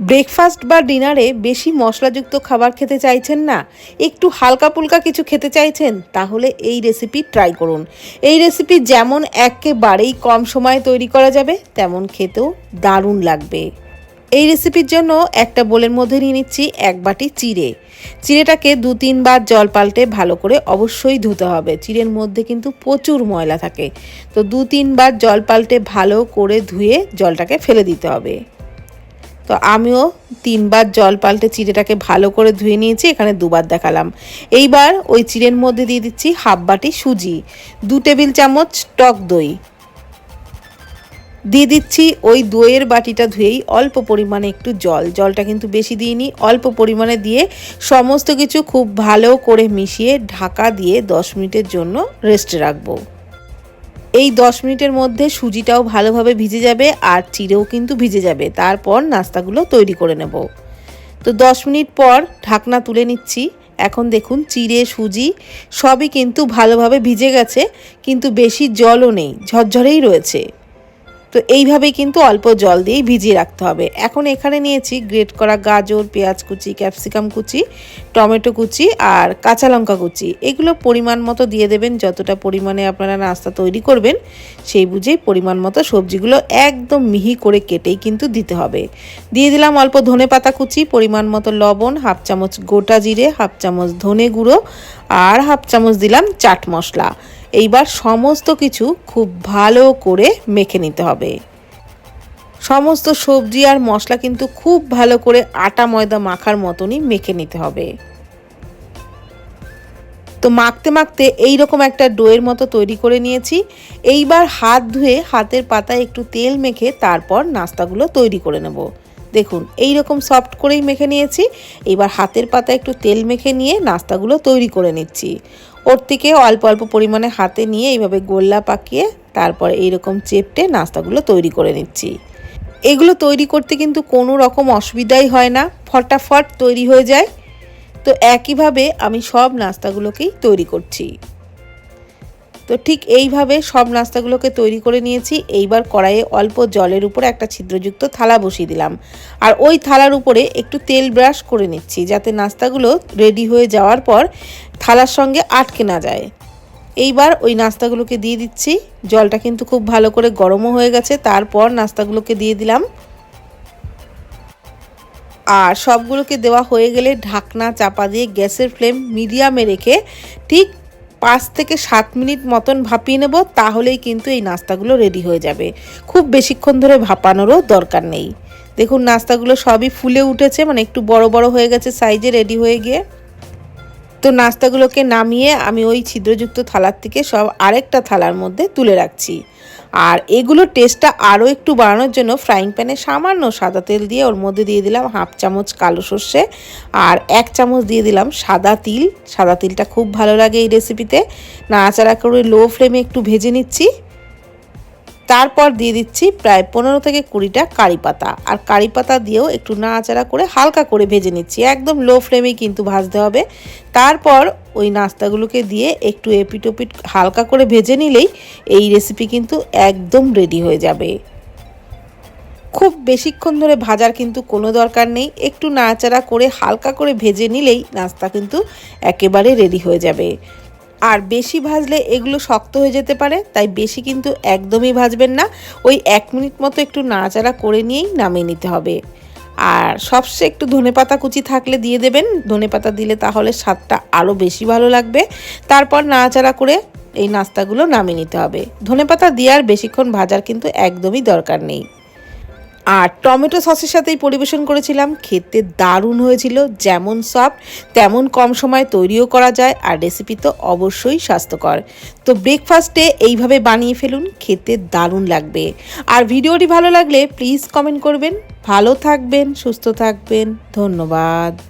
Breakfast বা ডিনারে বেশি মশলাযুক্ত খাবার খেতে চাইছেন না? একটু হালকা পুলকা কিছু খেতে চাইছেন? তাহলে এই রেসিপি ট্রাই করুন। এই রেসিপি যেমন একেবারেই কম সময়ে তৈরি করা যাবে, তেমন খেতেও দারুণ লাগবে। এই রেসিপির জন্য একটা বোলের মধ্যে নিয়ে নিচ্ছি এক বাটি চিড়ে। চিড়েটাকে দু তিনবার জল পাল্টে ভালো করে অবশ্যই ধুতে হবে। চিড়ের মধ্যে কিন্তু প্রচুর ময়লা থাকে। তো দু তিনবার জল পাল্টে ভালো করে ধুয়ে জলটাকে ফেলে দিতে হবে। তো আমিও তিনবার জল পাল্টে চিড়েটাকে ভালো করে ধুয়ে নিয়েছি, এখানে দুবার দেখালাম। এইবার ওই চিড়ের মধ্যে দিয়ে দিচ্ছি হাফ বাটি সুজি, দু টেবিল চামচ টক দই। দিয়ে দিচ্ছি ওই দইয়ের বাটিটা ধুয়েই অল্প পরিমাণে একটু জল। জলটা কিন্তু বেশি দিইনি, অল্প পরিমাণে দিয়ে সমস্ত কিছু খুব ভালো করে মিশিয়ে ঢাকা দিয়ে দশ মিনিটের জন্য রেস্টে রাখব। এই দশ মিনিটের মধ্যে সুজিটাও ভালোভাবে ভিজে যাবে আর চিড়েও কিন্তু ভিজে যাবে। তারপর নাস্তাগুলো তৈরি করে নেব। তো দশ মিনিট পর ঢাকনা তুলে নিচ্ছি। এখন দেখুন চিড়ে, সুজি সবই কিন্তু ভালোভাবে ভিজে গেছে, কিন্তু বেশি জলও নেই, ঝরঝরেই রয়েছে। তো এইভাবেই কিন্তু অল্প জল দিয়েই ভিজিয়ে রাখতে হবে। এখন এখানে নিয়েছি গ্রেট করা গাজর, পেঁয়াজ কুচি, ক্যাপসিকাম কুচি, টমেটো কুচি আর কাঁচা লঙ্কা কুচি। এগুলো পরিমাণ মতো দিয়ে দেবেন, যতটা পরিমাণে আপনারা নাস্তা তৈরি করবেন সেই বুঝেই পরিমাণ মতো সবজিগুলো একদম মিহি করে কেটেই কিন্তু দিতে হবে। দিয়ে দিলাম অল্প ধনে পাতা কুচি, পরিমাণ মতো লবণ, হাফ চামচ গোটা জিরে, হাফ চামচ ধনে গুঁড়ো আর হাফ চামচ দিলাম চাট মশলা। এইবার সমস্ত কিছু খুব ভালো করে মেখে নিতে হবে। সমস্ত সবজি আর মশলা কিন্তু খুব ভালো করে আটা ময়দা মাখার মতনই মেখে নিতে হবে। তো মাখতে মাখতে এই রকম একটা ডোয়ের মতো তৈরি করে নিয়েছি। এইবার হাত ধুয়ে হাতের পাতায় একটু তেল মেখে তারপর নাস্তাগুলো তৈরি করে নেব। দেখুন এই রকম সফট করেই মেখে নিয়েছি। এবার হাতের পাতায় একটু তেল মেখে নিয়ে নাস্তাগুলো তৈরি করে নিচ্ছি। ওর থেকে অল্প অল্প পরিমাণে হাতে নিয়ে এইভাবে গোল্লা পাকিয়ে তারপর এইরকম চেপটে নাস্তাগুলো তৈরি করে নিচ্ছি। এগুলো তৈরি করতে কিন্তু কোনো রকম অসুবিধাই হয় না, ফটাফট তৈরি হয়ে যায়। তো একইভাবে আমি সব নাস্তাগুলোকেই তৈরি করছি। তো ঠিক এইভাবে সব নাস্তাগুলোকে তৈরি করে নিয়েছি। এইবার কড়াইয়ে অল্প জলের উপরে একটা ছিদ্রযুক্ত থালা বসিয়ে দিলাম। আর ওই থালার উপরে একটু তেল ব্রাশ করে নিচ্ছি যাতে নাস্তাগুলো রেডি হয়ে যাওয়ার পর থালার সঙ্গে আটকে না যায়। এইবার ওই নাস্তাগুলোকে দিয়ে দিচ্ছি। জলটা কিন্তু খুব ভালো করে গরমও হয়ে গেছে, তারপর নাস্তাগুলোকে দিয়ে দিলাম। আর সবগুলোকে দেওয়া হয়ে গেলে ঢাকনা চাপা দিয়ে গ্যাসের ফ্লেম মিডিয়ামে রেখে ঠিক পাঁচ থেকে সাত মিনিট মতন ভাপিয়ে নেব, তাহলেই কিন্তু এই নাস্তাগুলো রেডি হয়ে যাবে। খুব বেশিক্ষণ ধরে ভাপানোরও দরকার নেই। দেখুন, নাস্তাগুলো সবই ফুলে উঠেছে মানে একটু বড় বড় হয়ে গেছে সাইজে রেডি হয়ে গিয়ে। তো নাস্তাগুলোকে নামিয়ে আমি ওই ছিদ্রযুক্ত থালার থেকে সব আরেকটা থালার মধ্যে তুলে রাখছি। আর এগুলো টেস্টটা আরও একটু বাড়ানোর জন্য ফ্রাইং প্যানে সামান্য সাদা তেল দিয়ে ওর মধ্যে দিয়ে দিলাম হাফ চামচ কালো সর্ষে আর এক চামচ দিয়ে দিলাম সাদা তিল। সাদা তিলটা খুব ভালো লাগে এই রেসিপিতে নাড়াচাড়া করে লো ফ্লেমে একটু ভেজে নিচ্ছি। তারপর দিয়ে দিচ্ছি প্রায় পনেরো থেকে কুড়িটা কারি পাতা। আর কারি পাতা দিয়েও একটু নাড়াচাড়া করে হালকা করে ভেজে নিচ্ছি। একদম লো ফ্লেমেই কিন্তু ভাজতে হবে। তারপর ওই নাস্তাগুলোকে দিয়ে একটু এপিটোপিট হালকা করে ভেজে নিলেই এই রেসিপি কিন্তু একদম রেডি হয়ে যাবে। খুব বেশিক্ষণ ধরে ভাজার কিন্তু কোনো দরকার নেই। একটু নাড়াচাড়া করে হালকা করে ভেজে নিলেই নাস্তা কিন্তু একেবারে রেডি হয়ে যাবে। আর বেশি ভাজলে এগুলো শক্ত হয়ে যেতে পারে, তাই বেশি কিন্তু একদমই ভাজবেন না। ওই এক মিনিট মতো একটু নাড়াচাড়া করে নিয়েই নামিয়ে নিতে হবে। আর সবচেয়ে একটু ধনেপাতা কুচি থাকলে দিয়ে দেবেন। ধনেপাতা দিলে তাহলে স্বাদটা আরও বেশি ভালো লাগবে। তারপর নাড়াচাড়া করে এই নাস্তাগুলো নামিয়ে নিতে হবে। ধনেপাতা দেওয়ার বেশিক্ষণ ভাজার কিন্তু একদমই দরকার নেই। আর টমেটো সসের সাথেই পরিবেশন করেছিলাম। খেতে দারুণ হয়েছিল, যেমন সফট, তেমন কম সময় তৈরিও করা যায় আর রেসিপি তো অবশ্যই স্বাস্থ্যকর। তো ব্রেকফাস্টে এইভাবে বানিয়ে ফেলুন, খেতে দারুণ লাগবে। আর ভিডিওটি ভালো লাগলে প্লিজ কমেন্ট করবেন। ভালো থাকবেন, সুস্থ থাকবেন, ধন্যবাদ।